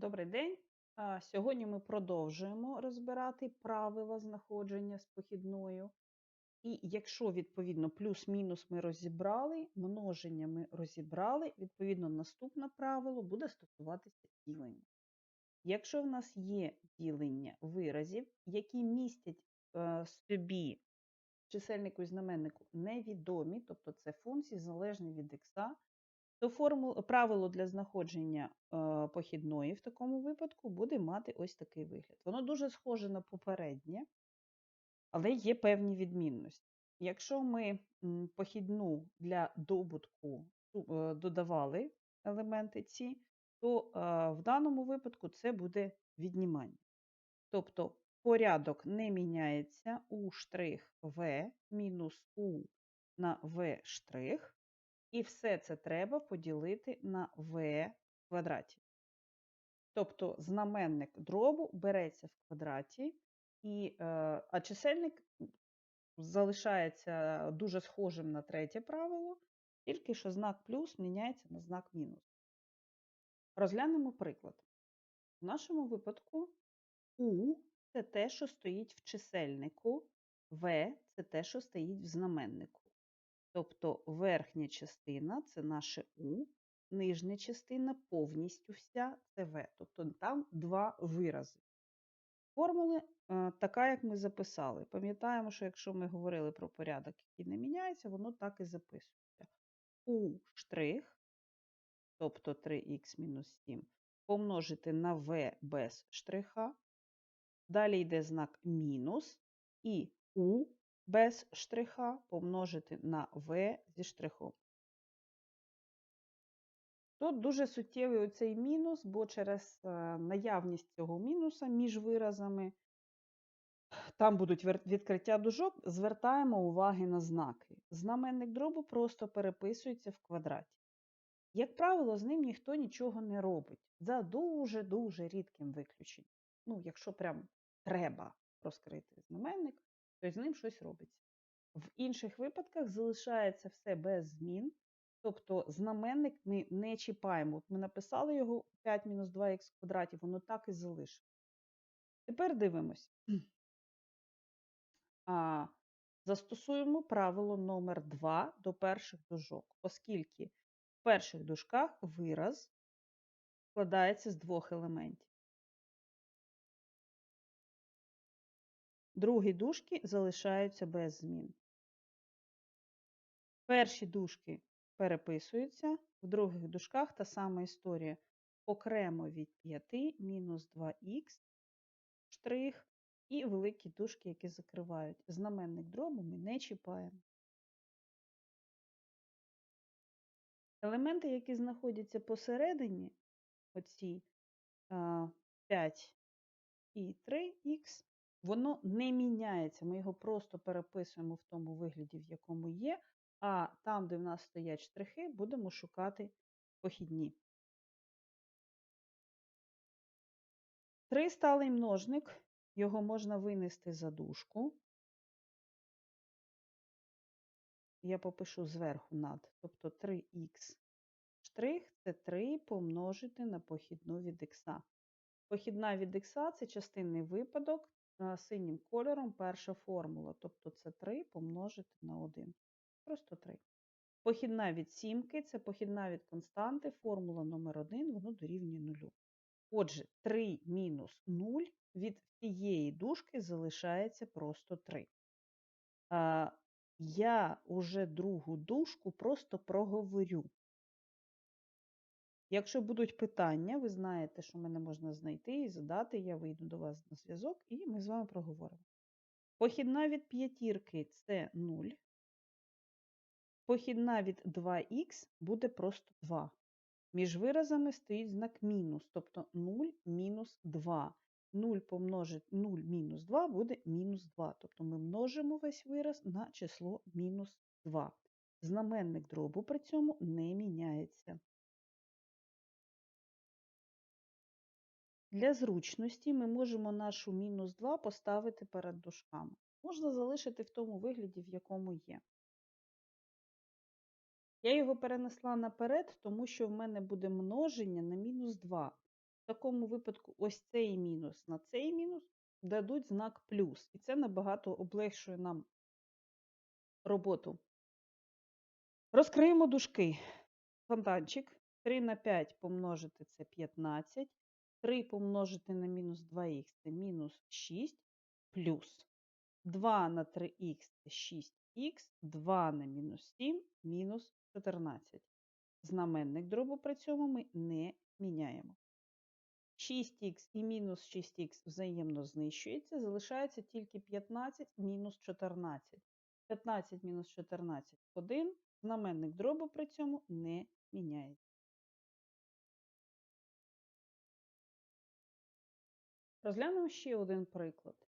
Добрий день. Сьогодні ми продовжуємо розбирати правила знаходження з похідною. І якщо, відповідно, плюс-мінус ми розібрали, множення ми розібрали, відповідно, наступне правило буде стосуватися ділення. Якщо в нас є ділення виразів, які містять е, собі чисельнику і знаменнику невідомі, тобто це функції залежні від х, то формул, правило для знаходження е, похідної в такому випадку буде мати ось такий вигляд. Воно дуже схоже на попереднє, але є певні відмінності. Якщо ми похідну для добутку е, додавали елементи ці, то е, в даному випадку це буде віднімання. Тобто порядок не міняється у штрих В мінус У на В штрих. І все це треба поділити на v квадраті. Тобто знаменник дробу береться в квадраті, і, е, а чисельник залишається дуже схожим на третє правило, тільки що знак плюс міняється на знак мінус. Розглянемо приклад. В нашому випадку У це те, що стоїть в чисельнику, В це те, що стоїть в знаменнику. Тобто верхня частина це наше У, нижня частина повністю вся це В. Тобто там два вирази. Формули е, така, як ми записали. Пам'ятаємо, що якщо ми говорили про порядок, який не міняється, воно так і записується. У штрих, тобто 3х мінус 7, помножити на В без штриха. Далі йде знак мінус і У без штриха помножити на v зі штрихом. Тут дуже суттєвий оцей мінус, бо через е, наявність цього мінуса між виразами, там будуть відкриття дужок, звертаємо уваги на знаки. Знаменник дробу просто переписується в квадраті. Як правило, з ним ніхто нічого не робить. За дуже-дуже рідким виключенням. Ну, якщо прям треба розкрити знаменник, то з ним щось робиться. В інших випадках залишається все без змін, тобто знаменник ми не чіпаємо. От Ми написали його 5-2х квадраті, воно так і залишиться. Тепер дивимось. А, Застосуємо правило номер 2 до перших дужок, оскільки в перших дужках вираз складається з двох елементів. Другі дужки залишаються без змін. Перші дужки переписуються, в других дужках та сама історія. Окремо від 5 мінус 2х штрих і великі дужки, які закривають. Знаменник дробу ми не чіпаємо. Елементи, які знаходяться посередині, оці 5 і 3х, воно не міняється. Ми його просто переписуємо в тому вигляді, в якому є, а там, де в нас стоять штрихи, будемо шукати похідні. Тристалий множник, його можна винести за дужку. Я попишу зверху над, тобто 3х штрих це 3 помножити на похідну від х. Похідна від х це частинний випадок, синім кольором перша формула, тобто це 3 помножити на 1. Просто 3. Похідна від сімки це похідна від константи, формула номер 1 воно дорівнює 0. Отже, 3 мінус 0 від цієї дужки залишається просто 3. Я уже другу дужку просто проговорю. Якщо будуть питання, ви знаєте, що мене можна знайти і задати, я вийду до вас на зв'язок, і ми з вами проговоримо. Похідна від п'ятірки це 0. Похідна від 2х буде просто 2. Між виразами стоїть знак мінус, тобто 0 мінус 2. 0 помножить 0 мінус 2 буде мінус 2. Тобто ми множимо весь вираз на число мінус 2. Знаменник дробу при цьому не міняється. Для зручності ми можемо нашу мінус 2 поставити перед дужками. Можна залишити в тому вигляді, в якому є. Я його перенесла наперед, тому що в мене буде множення на мінус 2. В такому випадку ось цей мінус на цей мінус дадуть знак плюс. І це набагато облегшує нам роботу. Розкриємо дужки. Фонтанчик. 3 на 5 помножити це 15. 3 помножити на мінус 2х це мінус 6 плюс 2 на 3х це 6х, 2 на мінус 7 мінус 14. Знаменник дробу при цьому ми не міняємо. 6х і мінус 6х взаємно знищується, залишається тільки 15 мінус 14. 15 мінус 14 – 1. Знаменник дробу при цьому не міняється. Розглянемо ще один приклад.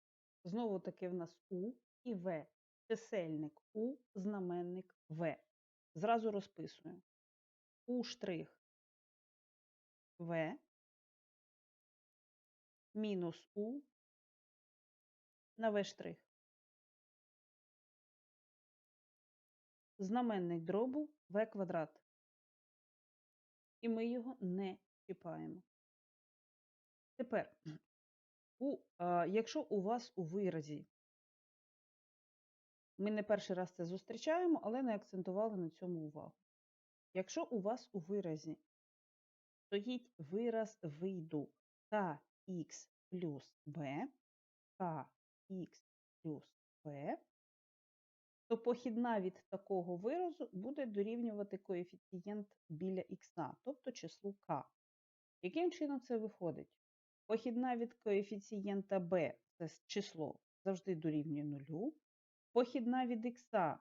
Знову таки в нас У і В. Чисельник У, знаменник В. Зразу розписуємо. У штрих В мінус У на В штрих. Знаменник дробу В квадрат. І ми його не чіпаємо. Тепер, у, а, якщо у вас у виразі, ми не перший раз це зустрічаємо, але не акцентували на цьому увагу. Якщо у вас у виразі стоїть вираз виду kx плюс b, kx плюс b, то похідна від такого виразу буде дорівнювати коефіцієнт біля х, тобто числу k. Яким чином це виходить? Похідна від коефіцієнта b це число завжди дорівнює нулю. Похідна від х,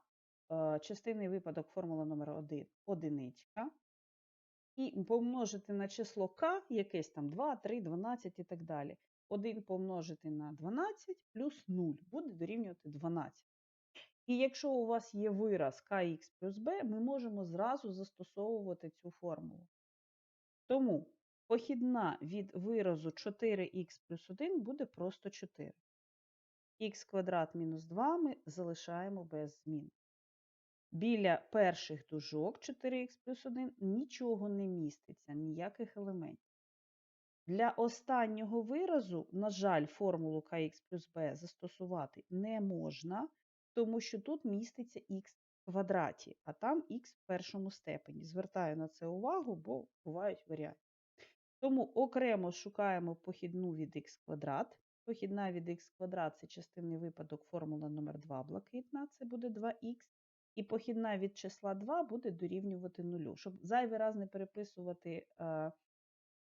е, частинний випадок формула номер 1 одиничка. І помножити на число k, якесь там 2, 3, 12 і так далі. 1 помножити на 12 плюс 0 буде дорівнювати 12. І якщо у вас є вираз kx плюс b, ми можемо зразу застосовувати цю формулу. Тому похідна від виразу 4х плюс 1 буде просто 4. х квадрат мінус 2 ми залишаємо без змін. Біля перших дужок 4х плюс 1 нічого не міститься, ніяких елементів. Для останнього виразу, на жаль, формулу kx плюс b застосувати не можна, тому що тут міститься х квадраті, а там х в першому степені. Звертаю на це увагу, бо бувають варіанти. Тому окремо шукаємо похідну від х квадрат. Похідна від х квадрат це частинний випадок формула номер 2 блакитна, це буде 2х. І похідна від числа 2 буде дорівнювати нулю. Щоб зайвий раз не переписувати е,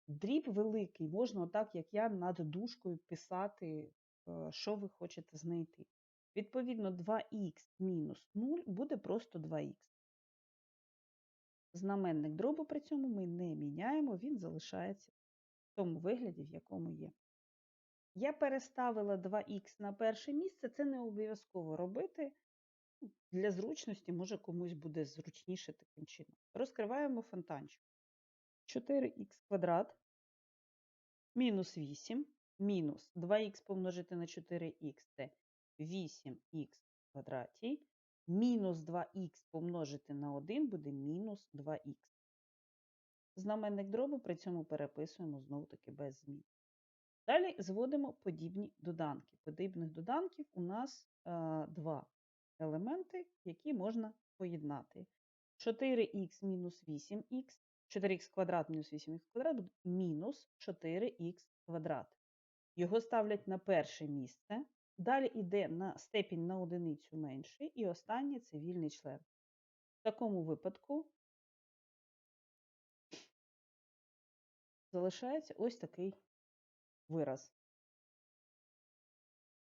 дріб великий, можна, отак, як я, над дужкою писати, е, що ви хочете знайти. Відповідно, 2х мінус 0 буде просто 2х. Знаменник дробу при цьому ми не міняємо, він залишається в тому вигляді, в якому є. Я переставила 2х на перше місце, це не обов'язково робити. Для зручності, може, комусь буде зручніше таким чином. Розкриваємо фонтанчик. 4х квадрат мінус 8 мінус 2х помножити на 4х це 8х в квадраті. Мінус 2х помножити на 1 буде мінус 2х. Знаменник дробу при цьому переписуємо знову-таки без змін. Далі зводимо подібні доданки. Подібних доданків у нас е, два елементи, які можна поєднати. 4х мінус 8х, 4х квадрат мінус 8х квадрат буде мінус 4х квадрат. Його ставлять на перше місце. Далі йде на степінь на одиницю менший, і останнє це вільний член. В такому випадку залишається ось такий вираз.